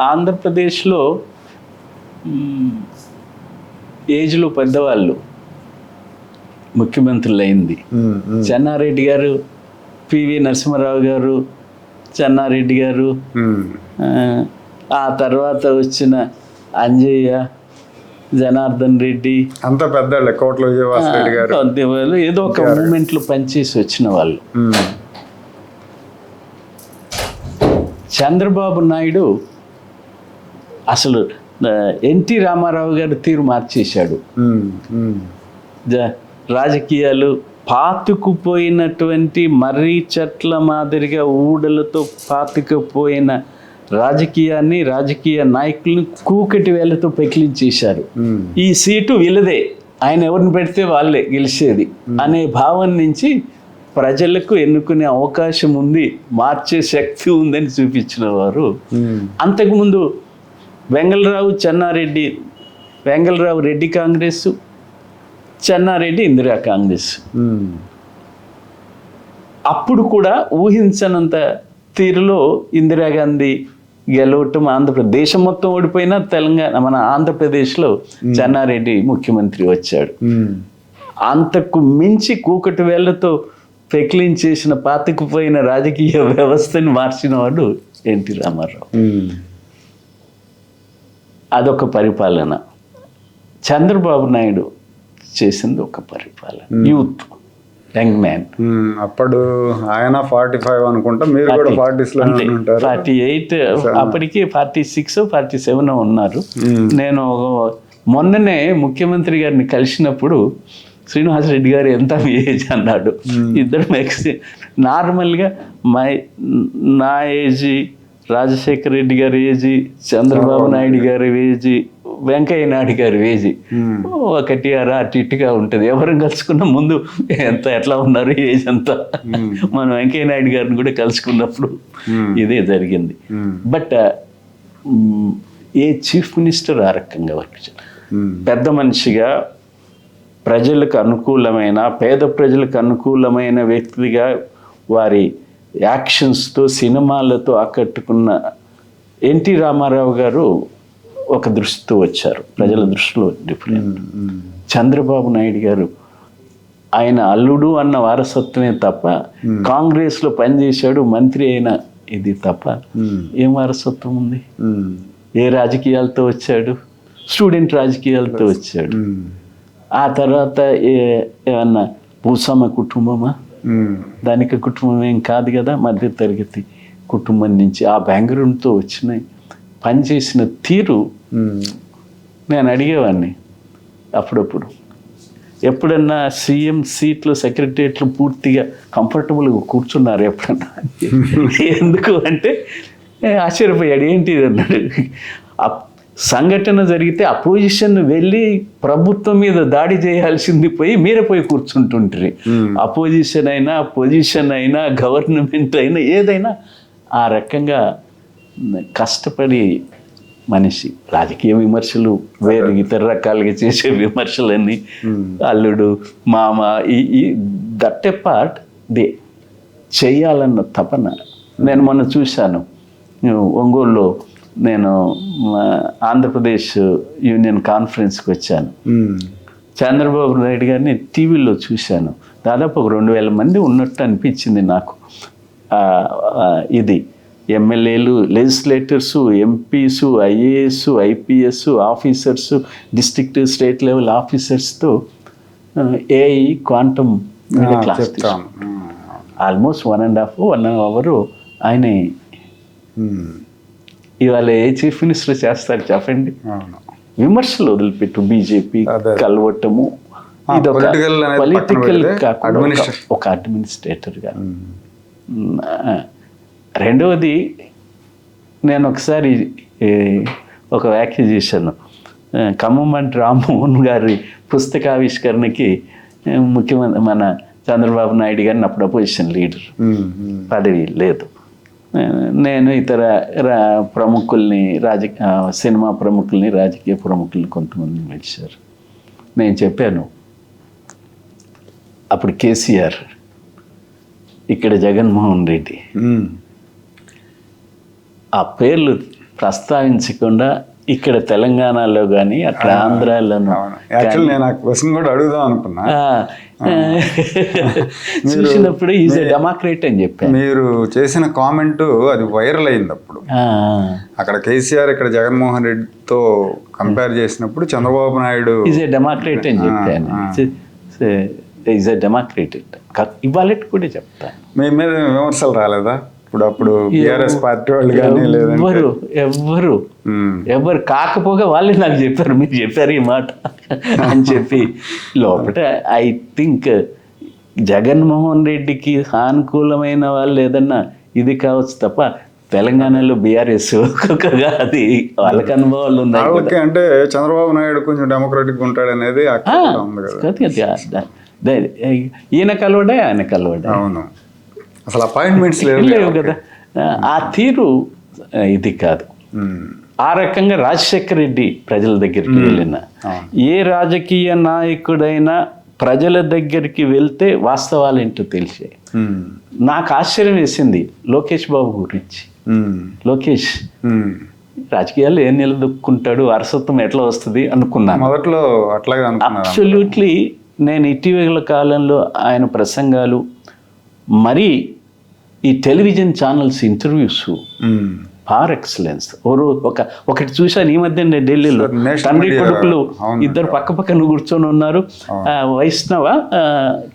ఆంధ్రప్రదేశ్లో ఏజ్లో పెద్దవాళ్ళు ముఖ్యమంత్రులు అయింది చెన్నారెడ్డి గారు పివి నరసింహారావు గారు చెన్నారెడ్డి గారు ఆ, తర్వాత వచ్చిన అంజయ్య జనార్దన్ రెడ్డి. అంత పెద్దాళ్ళే కోట్ల విజయవాసరెడ్డి గారు. ఏదో ఒక మూమెంట్లో పనిచేసి వచ్చిన వాళ్ళు. చంద్రబాబు నాయుడు అసలు ఎన్టీ రామారావు గారు తీరు మార్చేశాడు. రాజకీయాలు పాతుకుపోయినటువంటి మర్రి చెట్ల మాదిరిగా ఊడలతో పాతుకుపోయిన రాజకీయాన్ని రాజకీయ నాయకులను కూకటి వేలతో పెకిలించేశారు. ఈ సీటు వీళ్ళదే. ఆయన ఎవరిని పెడితే వాళ్ళే గెలిచేది అనే భావం నుంచి ప్రజలకు ఎన్నుకునే అవకాశం ఉంది మార్చే శక్తి ఉందని చూపించిన వారు. అంతకుముందు వెంగళరావు చెన్నారెడ్డి వెంగళరావు రెడ్డి కాంగ్రెస్ చెన్నారెడ్డి ఇందిరా కాంగ్రెస్. అప్పుడు కూడా ఊహించనంత తీరులో ఇందిరాగాంధీ గెలవటం ఆంధ్రప్రదేశ్ దేశం మొత్తం ఓడిపోయినా తెలంగాణ మన ఆంధ్రప్రదేశ్లో చెన్నారెడ్డి ముఖ్యమంత్రి వచ్చాడు. అంతకు మించి కూకటి వేళ్ళతో పెకిలించేసిన పాతుకుపోయిన రాజకీయ వ్యవస్థని మార్చిన వాడు ఎన్టీ రామారావు. అదొక పరిపాలన. చంద్రబాబు నాయుడు చేసింది ఒక పరిపాలన. Youth young man. ఉమ్, అప్పుడు ఆయన ఫార్టీ ఫైవ్ అనుకుంటా మీరు కూడా ఉంటారు ఫార్టీ ఎయిట్ అప్పటికి ఫార్టీ సిక్స్ ఫార్టీ సెవెన్ ఉన్నారు. నేను మొన్ననే ముఖ్యమంత్రి గారిని కలిసినప్పుడు శ్రీనివాసరెడ్డి గారు ఎంత మీ ఏజ్ అన్నాడు. ఇద్దరు ఎక్స్ నార్మల్గా మై నా ఏజీ రాజశేఖర రెడ్డి గారి ఏజీ చంద్రబాబు నాయుడు గారి ఏజీ వెంకయ్య నాయుడు గారి ఉమ్, ఒకటి అర అటు ఇటుగా ఉంటుంది. ఎవరిని కలుసుకున్న ముందు ఎంత ఎట్లా ఉన్నారు ఏజ్ ఎంత మనం వెంకయ్య నాయుడు గారిని కూడా కలుసుకున్నప్పుడు ఇదే జరిగింది. బట్ ఏ చీఫ్ మినిస్టర్ ఆ రకంగా వర్క్ పెద్ద మనిషిగా ప్రజలకు అనుకూలమైన పేద ప్రజలకు అనుకూలమైన వ్యక్తిగా వారి యాక్షన్స్తో సినిమాలతో ఆకట్టుకున్న ఎన్టీ రామారావు గారు ఒక దృష్టితో వచ్చారు. ప్రజల దృష్టిలో డిఫరెంట్. చంద్రబాబు నాయుడు గారు ఆయన అల్లుడు అన్న వారసత్వమే తప్ప కాంగ్రెస్లో పనిచేశాడు మంత్రి అయిన ఇది తప్ప ఏం వారసత్వం ఉంది? ఏ రాజకీయాలతో వచ్చాడు? స్టూడెంట్ రాజకీయాలతో వచ్చాడు. ఆ తర్వాత ఏ ఏమన్నా భూస్వామ కుటుంబమా? ధనిక కుటుంబం ఏం కాదు కదా మధ్య తరగతి కుటుంబం నుంచి. ఆ బ్యాక్గ్రౌండ్తో వచ్చిన పనిచేసిన తీరు నేను అడిగేవాడిని అప్పుడప్పుడు. ఎప్పుడన్నా సీఎం సీట్లు సెక్రటరియట్లు పూర్తిగా కంఫర్టబుల్గా కూర్చున్నారు ఎప్పుడన్నా? ఎందుకు అంటే ఆశ్చర్యపోయాడు ఏంటి అన్నాడు. సంఘటన జరిగితే అపోజిషన్ వెళ్ళి ప్రభుత్వం మీద దాడి చేయాల్సింది పోయి మీరే పోయి కూర్చుంటుంటారు. అపోజిషన్ అయినా పొజిషన్ అయినా గవర్నమెంట్ అయినా ఏదైనా ఆ రకంగా కష్టపడి మనిషి రాజకీయ విమర్శలు వేరే ఇతర రకాలుగా చేసే విమర్శలన్నీ అల్లుడు మామ ఈ ఈ దట్ ఎ పార్ట్ ది చేయాలన్న తపన. నేను మొన్న చూశాను. ఒంగోలులో నేను ఆంధ్రప్రదేశ్ యూనియన్ కాన్ఫరెన్స్కి వచ్చాను. చంద్రబాబు నాయుడు గారిని టీవీలో చూశాను. దాదాపు ఒక రెండు వేల మంది ఉన్నట్టు అనిపించింది నాకు. ఇది. ఎమ్మెల్యేలు legislators MPs IAS IPS officers district state level ఆఫీసర్స్తో AI quantum class almost one and half one hour ఆయన ఇవాళ ఏ చీఫ్ మినిస్టర్ చేస్తారు చెప్పండి? విమర్శలు వదిలిపెట్టు బీజేపీ. కలవటము. పొలిటికల్ కాకుండా ఒక- అడ్మినిస్ట్రేటర్గా రెండవది నేను ఒకసారి ఒక వ్యాఖ్య చేశాను. ఆ, ఖమ్మంబంటి రామ్మోహన్ గారి పుస్తకావిష్కరణకి ముఖ్యమంత్రి మన చంద్రబాబు నాయుడు గారిని అప్పుడు అపోజిషన్ లీడర్ పదవి లేదు. నేను ఇతర రా- ప్రముఖుల్ని రాజ ఆ, సినిమా ప్రముఖుల్ని రాజకీయ ప్రముఖుల్ని కొంతమంది పిలిచారు. నేను చెప్పాను అప్పుడు కేసీఆర్ ఇక్కడ జగన్మోహన్ రెడ్డి. ఆ పేర్లు ప్రస్తావించకుండా ఇక్కడ తెలంగాణలో కానీ అక్కడ ఆంధ్రాలోను యాక్చువల్ నేను ఆ క్వశ్చన్ కూడా అడుగుదాం అనుకున్నా. చూసినప్పుడు ఈజ్ డెమోక్రేట్ అని చెప్పాను మీరు చేసిన కామెంట్ అది వైరల్ అయింది అప్పుడు. అక్కడ కేసీఆర్ ఇక్కడ జగన్మోహన్ రెడ్డితో కంపేర్ చేసినప్పుడు Chandrababu Naidu is a democrat అని చెప్పాను. ఈజ్ ఎ డెమోక్రేట్ ఇవాళ కూడా చెప్తాను. మీ మీద విమర్శలు రాలేదా? ఇప్పుడు అప్పుడు బీఆర్ఎస్ పార్టీ వాళ్ళు కానీ ఎవ్వరు ఎవ్వరు ఎవరు? కాకపోగా వాళ్ళే నాకు చెప్పారు మీరు చెప్పారు ఈ మాట అని చెప్పి. లోపల ఐ థింక్ జగన్మోహన్ రెడ్డికి సానుకూలమైన వాళ్ళు ఏదన్నా ఇది కావచ్చు తప్ప తెలంగాణలో బీఆర్ఎస్ అది వాళ్ళకి అనుభవాలు ఉన్నాయి అంటే చంద్రబాబు నాయుడు కొంచెం డెమోక్రటిక్ ఉంటాడు అనేది ఈయన కలవడే ఆయన కలవడే. అవును. అసలు అపాయింట్మెంట్స్ లేవు. కదా. ఆ తీరు ఇది కాదు. ఉమ్, ఆ రకంగా రాజశేఖర రెడ్డి ప్రజల దగ్గరికి వెళ్ళిన. ఏ రాజకీయ నాయకుడైనా ప్రజల దగ్గరికి వెళ్తే వాస్తవాలు ఏంటో తెలిసాయి ఉమ్, నాకు ఆశ్చర్యం వేసింది లోకేష్ బాబు గురించి. లోకేష్. రాజకీయాల్లో ఏం నిలదొక్కుంటాడు వారసత్వం ఎట్లా వస్తుంది అనుకున్నాను. మొదట్లో అట్లాగే అబ్సల్యూట్లీ నేను ఇటీవల కాలంలో ఆయన ప్రసంగాలు మరీ ఈ television channels interviews for excellence ఓరు ఒక ఒకటి చూశాను ఈ మధ్య నేను ఢిల్లీలో. తండ్రి కొడుకులు. ఇద్దరు పక్క పక్కన కూర్చొని ఉన్నారు. Vaishnav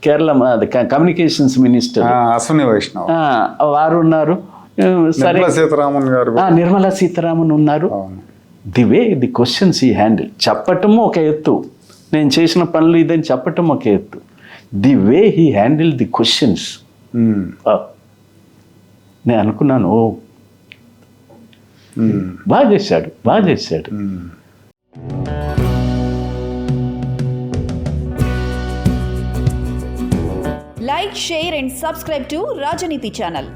Kerala communications minister. Ashwini Vaishnav. వారు ఉన్నారు. సరే. సీతారామన్ గారు నిర్మలా సీతారామన్ ఉన్నారు. The way the questions he handle చెప్పటము ఒక ఎత్తు. నేను చేసిన పనులు ఇదని చెప్పటం ఒక ఎత్తు. The way he handle the questions నేను అనుకున్నాను ఓ. బాగా చేశాడు బాగా చేశాడు. Like share and subscribe to Rajaneeti channel